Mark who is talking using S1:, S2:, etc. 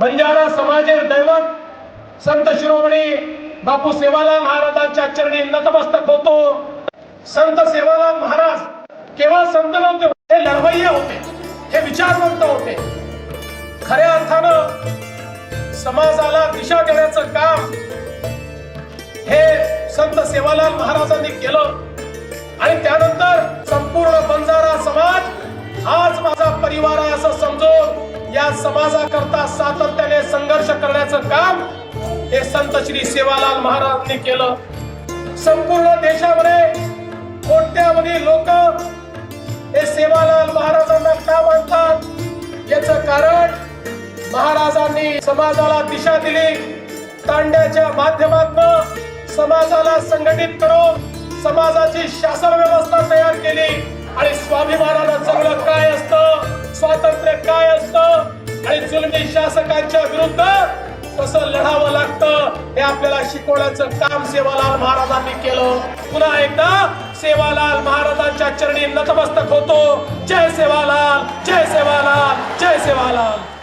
S1: बंजारा समाजेर दैवत संत शिरोमणी बापू सेवालाल महाराजांच्या चरणी नतमस्तक होतो. संत सेवालाल महाराज केवळ संत नव्हते हे लढवय्ये होते हे विचारवंत होते. खऱ्या अर्थानं समाजाला दिशा देण्याचं काम हे संत सेवालाल महाराजांनी केलं. आणि त्यानंतर संपूर्ण बंजारा समाज हाच माझा परिवार आहे असं समजून या समाजा हे संत श्री सेवालाल महाराजांनी केलं. संपूर्ण देशामध्ये कोट्यावधी लोक हे सेवालाल महाराजांना का मानतात याच कारण महाराजांनी समाजाला दिशा दिली. तांड्याच्या माध्यमातून समाजाला संघटित करून समाजाची शासन व्यवस्था तयार केली. आणि स्वाभिमानानं जगणं काय असतं? स्वातंत्र्य काय असतं? आणि जुलमी शासकांच्या विरुद्ध कसं लढावं? हे आपल्याला शिकवण्याचं काम सेवालाल महाराजांनी केलं. पुन्हा एकदा सेवालाल महाराजांच्या चरणी नतमस्तक होतो. जय सेवालाल जय सेवालाल जय सेवालाल.